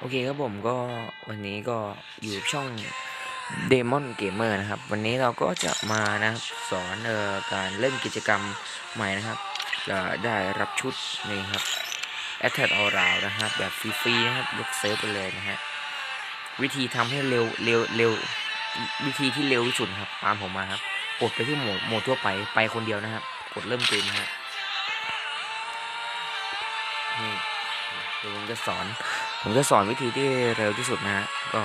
โอเคครับผมก็วันนี้ก็อยู่ช่อง Demon Gamer นะครับ วันนี้เราก็จะมานะครับสอนเอ่อการเล่นกิจกรรมใหม่นะครับจะได้รับชุดนี่ครับ a t t a c All Round นะครับแบบฟรีๆนะครับยกเซิร์ฟไปเลยนะฮะวิธีทำให้เร็วเร็วเร็ววิธีที่เร็วที่สุดครับตามผมมาครับ กดไปที่โหมดโหมดทั่วไปไปคนเดียวนะครับ กดเริ่มเกมนะฮะนี่เดี๋ยวผมจะสอน ผมจะสอนวิธีที่เร็วที่สุดนะฮะก็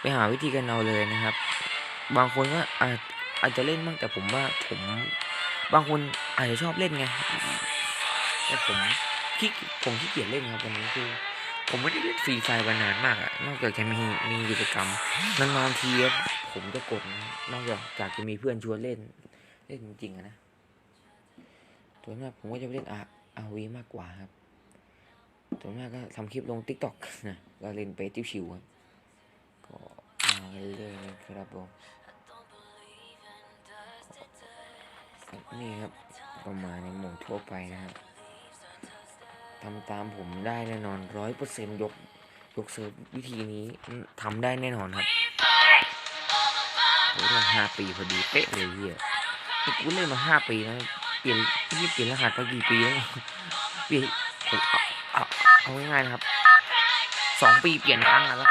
ไปหาวิธีกันเอาเลยนะครับ บางคนก็อาจอาจจะเล่นบ้างแต่ผมว่าผมบางคนอาจจะชอบเล่นไงแต่ผมขี้ผมขี้เกียจเล่นครับวันนี้คือ ผมไม่ได้เล่นฟรีไฟมานานมากอะนอกจากจะมีมีกิจกรรมนานๆทีครับผมจะกดนอกจากจากจะมีเพื่อนชวนเล่น เล่นจริงๆอะนะตัวนมาผมก็จะเล่นอาอาวีมากกว่าครับ ส่วนมากก็ทำคลิปลง t ิ k t o k นะก็เล่นไปติ้วชิวครับก็มาเรื่อยๆครับผมนี่ครับก็มาในหมดทั่วไปนะครับทำตามผมได้แน่นอนร้อยเปอร์เซ็นยกยกเซิร์ฟวิธีนี้ทำได้แน่นอนครับโอ้ยห้าปีพอดีเป๊ะเลยเฮียกูเล่นมาห้าปีนะเปลี่ยนยี่เปลี่ยนรหัสไปกี่ปีแล้วเปลี่ยน เอาง่ายๆนะครับสองปีเปลี่ยนครั้งอะแล้ว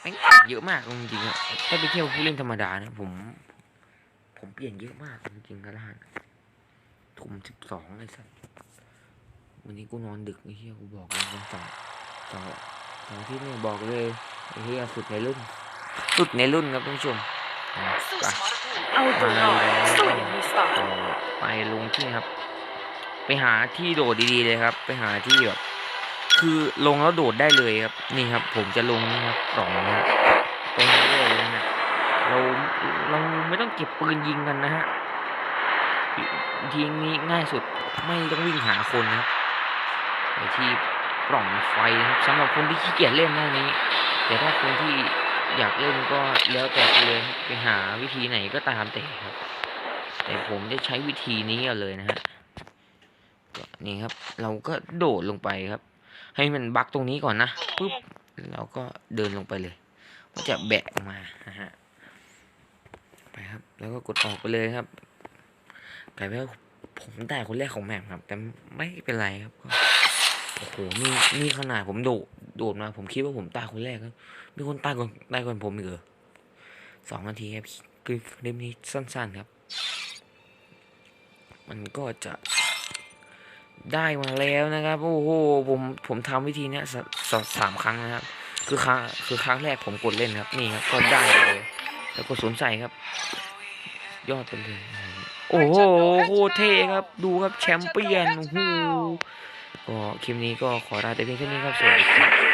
แม่งเยอะมากจริงๆอะถ้าไปเที่ยวผู้เล่นธรรมดาเนะผม ผมเปลี่ยนเยอะมากจริงๆกระดานทุ่มสิบสองไอ้สัสวันนี้กูนอนดึกไอ้เหี้ยกูบอกเลยวันสาร์เสาร์เสอาที่นี่บอกเลยไอ้เหี้ยสุดในรุ่น สุดในรุ่นครับท่านผู้ชมไปเอาตัวรอดสู้มีสไตล์ไปลงที่ครับ ไปหาที่โดดดีๆเลยครับ ไปหาที่แบบ คือลงแล้วโดดได้เลยครับ นี่ครับ ผมจะลงนี่ครับสองนะตรงนี้เลยนะเราเราไม่ต้องเก็บปืนยิงกันนะฮะทีนี้ง่ายสุดไม่ต้องวิ่งหาคนนะครับไปที่ปล่องไฟนะครับสำหรับคนที่ขี้เกียจเล่นหน้านี้ แต่ถ้าคนที่อยากเล่นก็แล้วแต่ไปเลยไปหาวิธีไหนก็ตามแต่ครับ แต่ผมจะใช้วิธีนี้เอาเลยนะฮะก็นี่ครับ เราก็โดดลงไปครับ ให้มันบักตรงนี้ก่อนนะปุ๊บเราก็เดินลงไปเลย ก็จะแบะออกมานะฮะไปครับ แล้วก็กดออกไปเลยครับกลายเป็นว่าผมได้คนแรกของแมปครับ แต่ไม่เป็นไรครับก็โอ้โหนี่นี่ขนาดผมโดดโดดมา ผมคิดว่าผมตายคนแรกครับมีคนตายก่อนตายก่อนผมอีกเหรอสองนาทีครับคือคลิปนี้สั้น ๆครับ มันก็จะ ได้มาแล้วนะครับ โอ้โหผมผมทำวิธีเนี้ยสสสามครั้งนะครับ คือครั้งคือครั้งแรกผมกดเล่นครับ นี่ครับก็ได้เลยแล้วก็สนใจครับ ยอดไปเลย โอ้โหโคเท่ครับ ดูครับแชมเปี้ยนโอ้โหก็คลิปนี้ก็ขอลาแต่เพียงเท่านี้ครับสวัสดีครับ